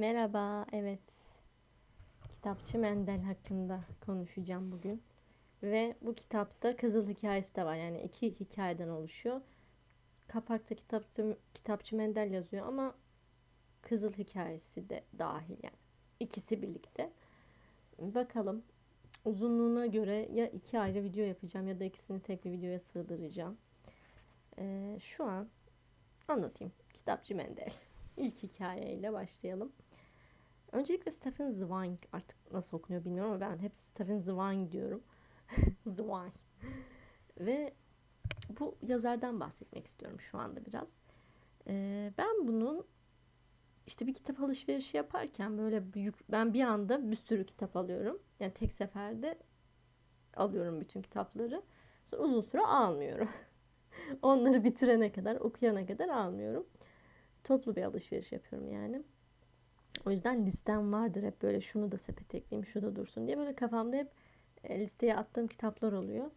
Merhaba, evet. Kitapçı Mendel hakkında konuşacağım bugün. Ve bu kitapta Kızıl hikayesi de var. Yani iki hikayeden oluşuyor. Kapakta kitapçı, kitapçı Mendel yazıyor ama Kızıl hikayesi de dahil yani. İkisi birlikte. Bakalım uzunluğuna göre ya iki ayrı video yapacağım ya da ikisini tek bir videoya sığdıracağım. Ee, şu an anlatayım. Kitapçı Mendel. İlk hikayeyle başlayalım. Öncelikle Stephen Zweig artık nasıl okunuyor bilmiyorum ama ben hep Stephen Zweig diyorum. Zweig. Ve bu yazardan bahsetmek istiyorum şu anda biraz. Ee, ben bunun işte bir kitap alışverişi yaparken böyle büyük ben bir anda bir sürü kitap alıyorum. Yani tek seferde alıyorum bütün kitapları. Sonra uzun süre almıyorum. Onları bitirene kadar, okuyana kadar almıyorum. Toplu bir alışveriş yapıyorum yani. O yüzden listem vardır hep böyle şunu da sepete ekleyeyim, şu da dursun diye böyle kafamda hep e, listeye attığım kitaplar oluyor.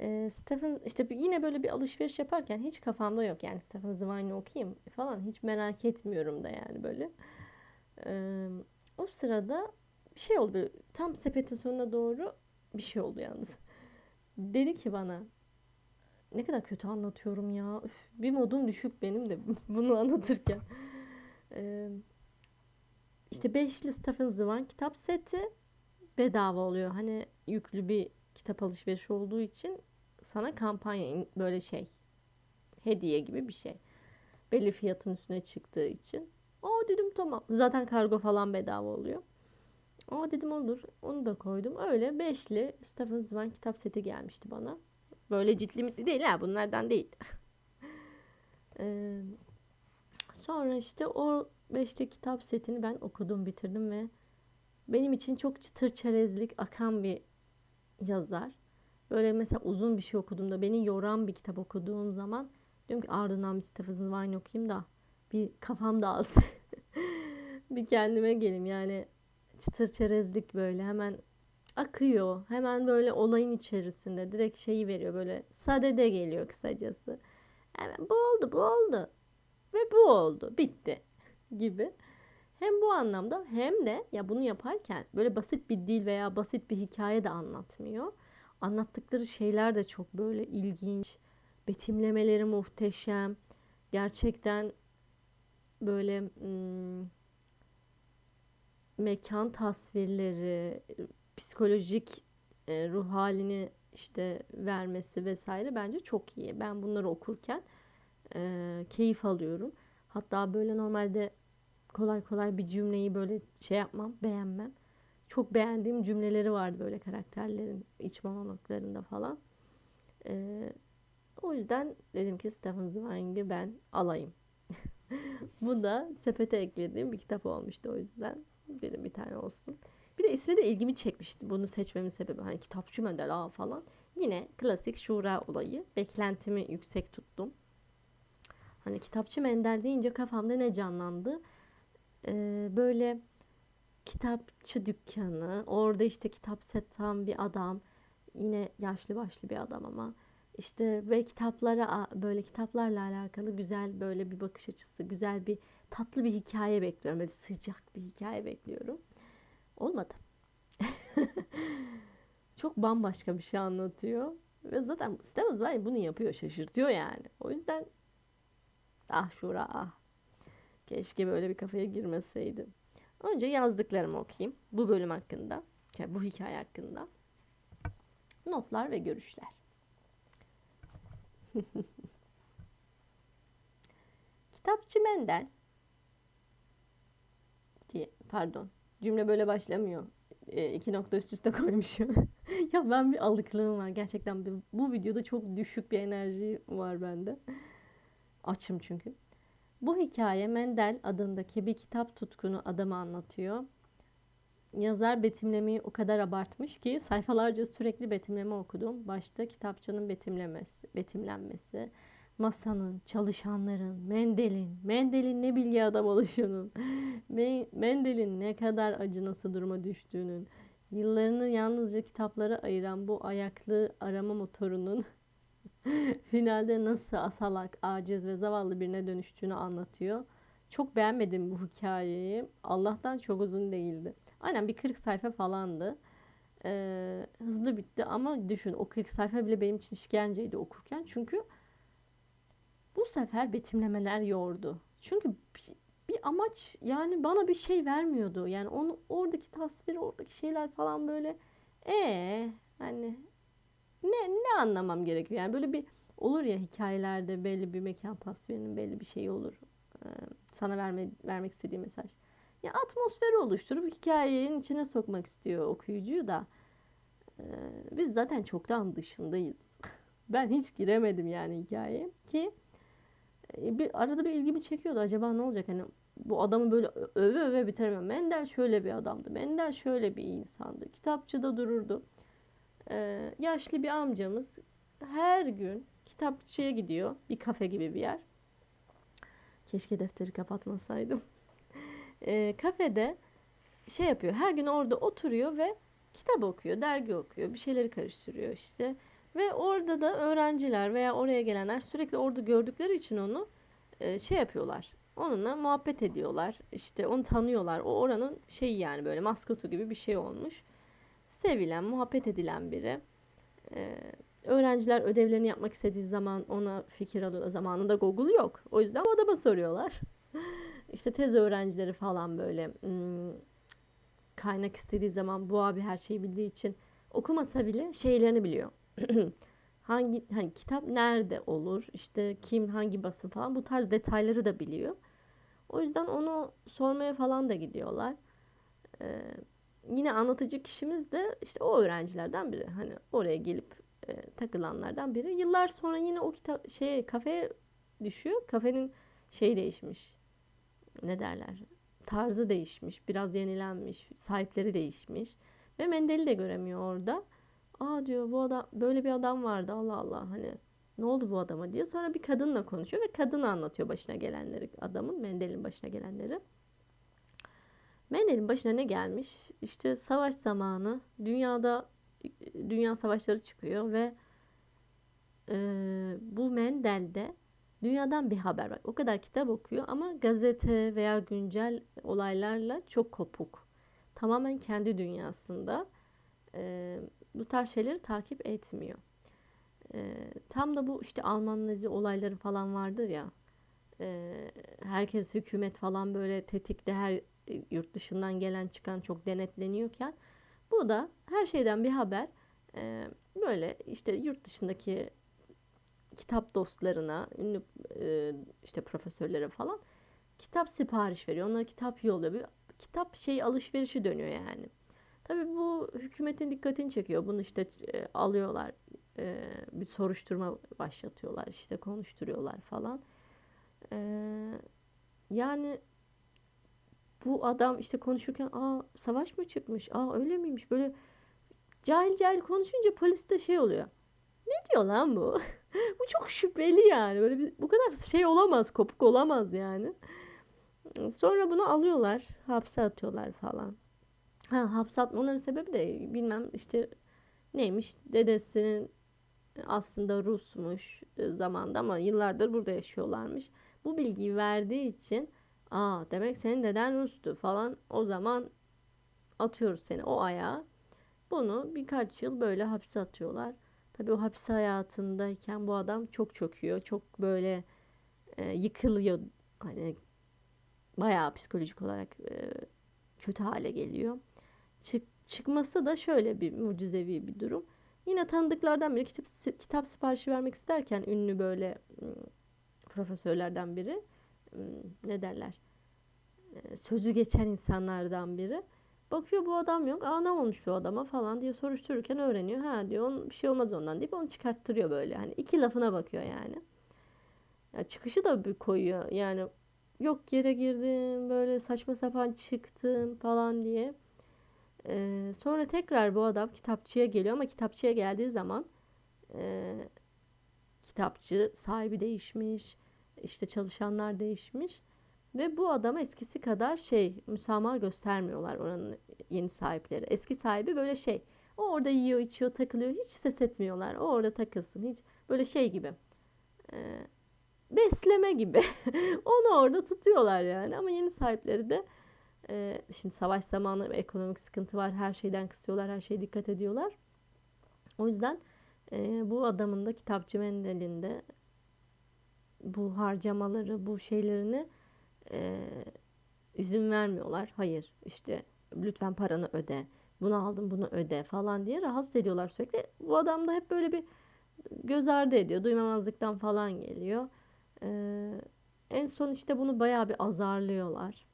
E, Stephen işte yine böyle bir alışveriş yaparken hiç kafamda yok yani Stephen Zweig'i okuyayım falan hiç merak etmiyorum da yani böyle. E, o sırada bir şey oldu tam sepetin sonuna doğru bir şey oldu yalnız. Dedi ki bana ne kadar kötü anlatıyorum ya. Üf, bir modum düşük benim de bunu anlatırken. İşte beşli Stephen Zweig kitap seti bedava oluyor. Hani yüklü bir kitap alışverişi olduğu için sana kampanya böyle şey hediye gibi bir şey. Belli fiyatın üstüne çıktığı için. O dedim tamam. Zaten kargo falan bedava oluyor. Aa dedim olur. Onu da koydum. Öyle beşli Stephen Zweig kitap seti gelmişti bana. Böyle ciltli mitli değil ha bunlardan değil. ee, sonra işte o beşli kitap setini ben okudum bitirdim ve benim için çok çıtır çerezlik akan bir yazar. Böyle mesela uzun bir şey okuduğumda beni yoran bir kitap okuduğum zaman diyorum ki ardından bir Stephen Zweig okuyayım da bir kafam dağılsın. bir kendime geleyim yani çıtır çerezlik böyle hemen akıyor. Hemen böyle olayın içerisinde direkt şeyi veriyor böyle sadede geliyor kısacası. Hemen bu oldu bu oldu ve bu oldu bitti gibi. Hem bu anlamda hem de ya bunu yaparken böyle basit bir dil veya basit bir hikaye de anlatmıyor. Anlattıkları şeyler de çok böyle ilginç. Betimlemeleri muhteşem. Gerçekten böyle hmm, mekan tasvirleri, psikolojik e, ruh halini işte vermesi vesaire bence çok iyi. Ben bunları okurken e, keyif alıyorum. Hatta böyle normalde kolay kolay bir cümleyi böyle şey yapmam, beğenmem. Çok beğendiğim cümleleri vardı böyle karakterlerin iç monologlarında falan. E, o yüzden dedim ki Stephen Zweig'i ben alayım. Bu da sepete eklediğim bir kitap olmuştu o yüzden. Dedim bir tane olsun. Bir de ismi de ilgimi çekmişti. Bunu seçmemin sebebi hani kitapçı model aa falan. Yine klasik şura olayı. Beklentimi yüksek tuttum. Hani kitapçı Mendel deyince kafamda ne canlandı? Ee, böyle kitapçı dükkanı. Orada işte kitap satan bir adam. Yine yaşlı başlı bir adam ama. İşte ve kitaplara böyle kitaplarla alakalı güzel böyle bir bakış açısı, güzel bir tatlı bir hikaye bekliyorum. Böyle sıcak bir hikaye bekliyorum. Olmadı. Çok bambaşka bir şey anlatıyor. Ve zaten Stevens var bunu yapıyor. Şaşırtıyor yani. O yüzden ah şura ah. Keşke böyle bir kafaya girmeseydim. Önce yazdıklarımı okuyayım. Bu bölüm hakkında. Yani bu hikaye hakkında. Notlar ve görüşler. Kitapçı Mendel diye pardon cümle böyle başlamıyor. E, iki nokta üst üste koymuşum. ya ben bir alıklığım var. Gerçekten bu videoda çok düşük bir enerji var bende. Açım çünkü. Bu hikaye Mendel adındaki bir kitap tutkunu adamı anlatıyor. Yazar betimlemeyi o kadar abartmış ki sayfalarca sürekli betimleme okudum. Başta kitapçının betimlemesi, betimlenmesi, masanın, çalışanların, Mendel'in, Mendel'in ne bilgi adam oluşunun, Mendel'in ne kadar acınası duruma düştüğünün, yıllarını yalnızca kitaplara ayıran bu ayaklı arama motorunun finalde nasıl asalak, aciz ve zavallı birine dönüştüğünü anlatıyor. çok beğenmedim bu hikayeyi. Allah'tan çok uzun değildi. Aynen bir 40 sayfa falandı. Ee, hızlı bitti ama düşün o 40 sayfa bile benim için işkenceydi okurken. Çünkü bu sefer betimlemeler yordu. Çünkü bir, bir amaç yani bana bir şey vermiyordu. Yani onu oradaki tasvir, oradaki şeyler falan böyle ee hani ne ne anlamam gerekiyor? Yani böyle bir olur ya hikayelerde belli bir mekan tasvirinin belli bir şeyi olur. Ee, sana verme, vermek istediği mesaj. Ya atmosferi oluşturup hikayenin içine sokmak istiyor okuyucuyu da. Ee, biz zaten çoktan dışındayız. ben hiç giremedim yani hikayeye ki e, bir arada bir ilgimi çekiyordu. Acaba ne olacak? Hani bu adamı böyle öve öve bitiremem. Mendel şöyle bir adamdı. Mendel şöyle bir insandı. Kitapçıda dururdu. Ee, yaşlı bir amcamız her gün kitapçıya gidiyor. Bir kafe gibi bir yer. Keşke defteri kapatmasaydım. Ee, kafede şey yapıyor. Her gün orada oturuyor ve kitap okuyor, dergi okuyor, bir şeyleri karıştırıyor işte. Ve orada da öğrenciler veya oraya gelenler sürekli orada gördükleri için onu e, şey yapıyorlar. Onunla muhabbet ediyorlar. İşte onu tanıyorlar. O oranın şeyi yani böyle maskotu gibi bir şey olmuş. Sevilen, muhabbet edilen biri. Ee, öğrenciler ödevlerini yapmak istediği zaman ona fikir alıyor. Zamanında Google yok. O yüzden o adama soruyorlar. işte tez öğrencileri falan böyle hmm, kaynak istediği zaman bu abi her şeyi bildiği için okumasa bile şeylerini biliyor. hangi hani kitap nerede olur işte kim hangi basın falan bu tarz detayları da biliyor. O yüzden onu sormaya falan da gidiyorlar. Ee, yine anlatıcı kişimiz de işte o öğrencilerden biri. Hani oraya gelip e, takılanlardan biri. Yıllar sonra yine o kitap şeye kafeye düşüyor. Kafenin şey değişmiş. Ne derler? Tarzı değişmiş, biraz yenilenmiş, sahipleri değişmiş ve Mendel'i de göremiyor orada. Aa diyor bu adam böyle bir adam vardı Allah Allah hani ne oldu bu adama diye. Sonra bir kadınla konuşuyor ve kadın anlatıyor başına gelenleri adamın Mendel'in başına gelenleri. Mendel'in başına ne gelmiş? İşte savaş zamanı dünyada dünya savaşları çıkıyor ve e, bu Mendel'de dünyadan bir haber var. O kadar kitap okuyor ama gazete veya güncel olaylarla çok kopuk. Tamamen kendi dünyasında. E, bu tarz şeyleri takip etmiyor. E, tam da bu işte Alman Nazi olayları falan vardır ya. E, herkes hükümet falan böyle tetikte her yurt dışından gelen çıkan çok denetleniyorken bu da her şeyden bir haber. E, böyle işte yurt dışındaki kitap dostlarına, ünlü e, işte profesörlere falan kitap sipariş veriyor. Onlara kitap yolluyor. Bir kitap şey alışverişi dönüyor yani. Tabii bu hükümetin dikkatini çekiyor. Bunu işte e, alıyorlar, e, bir soruşturma başlatıyorlar, işte konuşturuyorlar falan. E, yani bu adam işte konuşurken aa savaş mı çıkmış, aa öyle miymiş böyle cahil cahil konuşunca polis de şey oluyor. Ne diyor lan bu? bu çok şüpheli yani. Böyle bir, bu kadar şey olamaz, kopuk olamaz yani. Sonra bunu alıyorlar, hapse atıyorlar falan. Ha, hapse atmaların sebebi de bilmem işte neymiş dedesinin aslında Rusmuş zamanda ama yıllardır burada yaşıyorlarmış. Bu bilgiyi verdiği için aa demek senin deden Rus'tu falan o zaman atıyoruz seni o ayağa. Bunu birkaç yıl böyle hapse atıyorlar. Tabii o hapse hayatındayken bu adam çok çöküyor. Çok böyle e, yıkılıyor. Hani bayağı psikolojik olarak e, kötü hale geliyor. Çık, çıkması da şöyle bir mucizevi bir durum. Yine tanıdıklardan biri kitap, kitap siparişi vermek isterken ünlü böyle profesörlerden biri ne derler sözü geçen insanlardan biri. Bakıyor bu adam yok. Aa ne olmuş bu adama? falan diye soruştururken öğreniyor. Ha diyor bir şey olmaz ondan. deyip onu çıkarttırıyor böyle. Hani iki lafına bakıyor yani. Ya çıkışı da bir koyuyor. Yani yok yere girdim böyle saçma sapan çıktım falan diye. Ee, sonra tekrar bu adam kitapçıya geliyor ama kitapçıya geldiği zaman e, kitapçı sahibi değişmiş, işte çalışanlar değişmiş ve bu adama eskisi kadar şey müsamaha göstermiyorlar oranın yeni sahipleri. Eski sahibi böyle şey o orada yiyor içiyor takılıyor hiç ses etmiyorlar o orada takılsın hiç böyle şey gibi ee, besleme gibi. Onu orada tutuyorlar yani ama yeni sahipleri de e, şimdi savaş zamanı ekonomik sıkıntı var. Her şeyden kısıyorlar, her şeye dikkat ediyorlar. O yüzden e, bu adamın da kitapçı Mendel'inde bu harcamaları, bu şeylerini e, izin vermiyorlar. Hayır işte lütfen paranı öde. Bunu aldım bunu öde falan diye rahatsız ediyorlar sürekli. Bu adam da hep böyle bir göz ardı ediyor. Duymamazlıktan falan geliyor. Ee, en son işte bunu bayağı bir azarlıyorlar.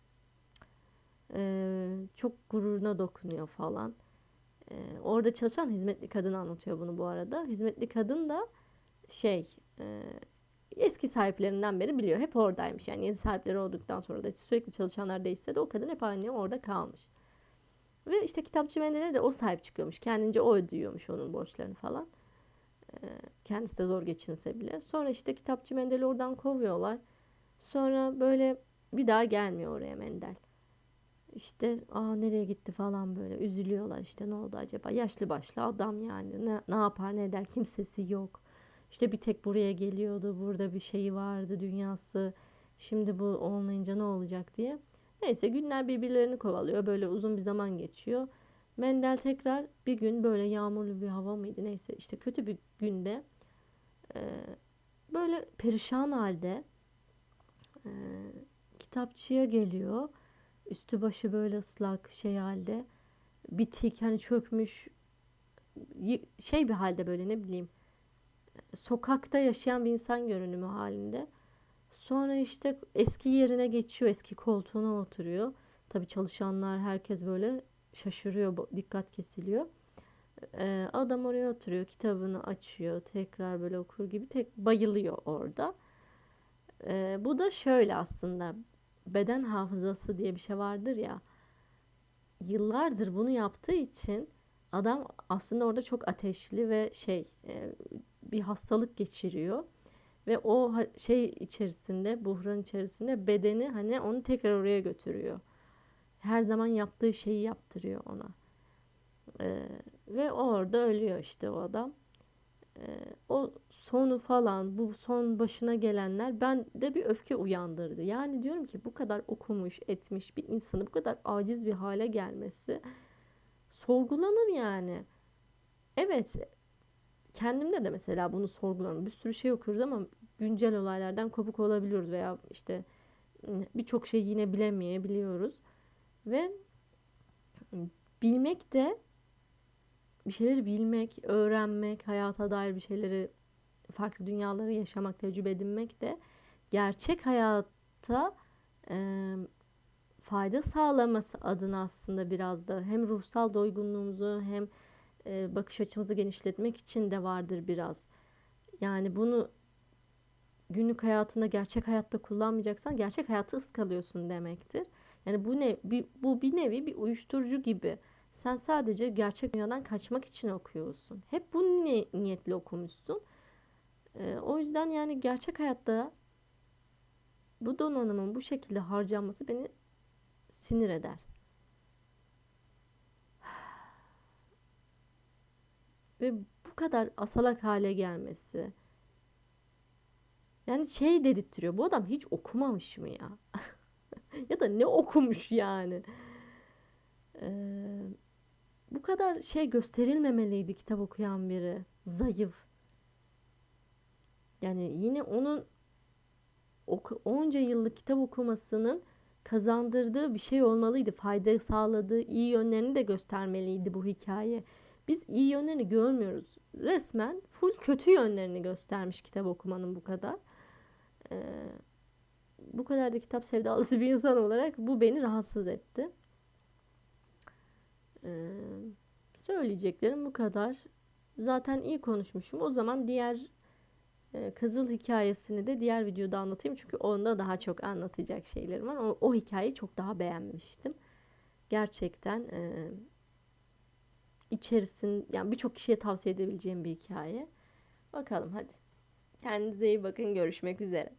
Ee, çok gururuna dokunuyor falan. Ee, orada çalışan hizmetli kadın anlatıyor bunu bu arada. Hizmetli kadın da şey e, eski sahiplerinden beri biliyor. Hep oradaymış. Yani yeni sahipleri olduktan sonra da sürekli çalışanlar değişse de o kadın hep aynı orada kalmış. Ve işte kitapçı Menderes'e de o sahip çıkıyormuş. Kendince o ödüyormuş onun borçlarını falan. Ee, kendisi de zor geçinse bile. Sonra işte kitapçı Mendel'i oradan kovuyorlar. Sonra böyle bir daha gelmiyor oraya Mendel. İşte aa nereye gitti falan böyle üzülüyorlar işte ne oldu acaba yaşlı başlı adam yani ne, ne yapar ne eder kimsesi yok. İşte bir tek buraya geliyordu burada bir şeyi vardı dünyası şimdi bu olmayınca ne olacak diye. Neyse günler birbirlerini kovalıyor böyle uzun bir zaman geçiyor. Mendel tekrar bir gün böyle yağmurlu bir hava mıydı neyse işte kötü bir günde e, böyle perişan halde e, kitapçıya geliyor. Üstü başı böyle ıslak şey halde bitik hani çökmüş şey bir halde böyle ne bileyim sokakta yaşayan bir insan görünümü halinde. Sonra işte eski yerine geçiyor, eski koltuğuna oturuyor. Tabii çalışanlar herkes böyle şaşırıyor, dikkat kesiliyor. Ee, adam oraya oturuyor, kitabını açıyor, tekrar böyle okur gibi tek bayılıyor orada. Ee, bu da şöyle aslında beden hafızası diye bir şey vardır ya. Yıllardır bunu yaptığı için adam aslında orada çok ateşli ve şey e, bir hastalık geçiriyor ve o şey içerisinde buhran içerisinde bedeni hani onu tekrar oraya götürüyor her zaman yaptığı şeyi yaptırıyor ona. Ee, ve orada ölüyor işte o adam. Ee, o sonu falan bu son başına gelenler ben de bir öfke uyandırdı. Yani diyorum ki bu kadar okumuş etmiş bir insanı bu kadar aciz bir hale gelmesi sorgulanır yani. Evet kendimde de mesela bunu sorgularım. Bir sürü şey okuyoruz ama güncel olaylardan kopuk olabiliyoruz veya işte birçok şey yine bilemeyebiliyoruz. Ve bilmek de bir şeyleri bilmek, öğrenmek, hayata dair bir şeyleri, farklı dünyaları yaşamak, tecrübe edinmek de gerçek hayatta e, fayda sağlaması adına aslında biraz da hem ruhsal doygunluğumuzu hem e, bakış açımızı genişletmek için de vardır biraz. Yani bunu günlük hayatında gerçek hayatta kullanmayacaksan gerçek hayatı ıskalıyorsun demektir. Yani bu ne bir, bu bir nevi bir uyuşturucu gibi. Sen sadece gerçek dünyadan kaçmak için okuyorsun. Hep bu ni- niyetle okumuşsun. Ee, o yüzden yani gerçek hayatta bu donanımın bu şekilde harcanması beni sinir eder. Ve bu kadar asalak hale gelmesi. Yani şey dedirtiyor. Bu adam hiç okumamış mı ya? ya da ne okumuş yani. Ee, bu kadar şey gösterilmemeliydi kitap okuyan biri. Zayıf. Yani yine onun onca yıllık kitap okumasının kazandırdığı bir şey olmalıydı. Fayda sağladığı iyi yönlerini de göstermeliydi bu hikaye. Biz iyi yönlerini görmüyoruz. Resmen full kötü yönlerini göstermiş kitap okumanın bu kadar. Ee, bu kadar da kitap sevdalısı bir insan olarak bu beni rahatsız etti. Ee, söyleyeceklerim bu kadar. Zaten iyi konuşmuşum. O zaman diğer e, Kızıl hikayesini de diğer videoda anlatayım. Çünkü onda daha çok anlatacak şeylerim var. O, o hikayeyi çok daha beğenmiştim. Gerçekten e, içerisin yani birçok kişiye tavsiye edebileceğim bir hikaye. Bakalım hadi. Kendinize iyi bakın. Görüşmek üzere.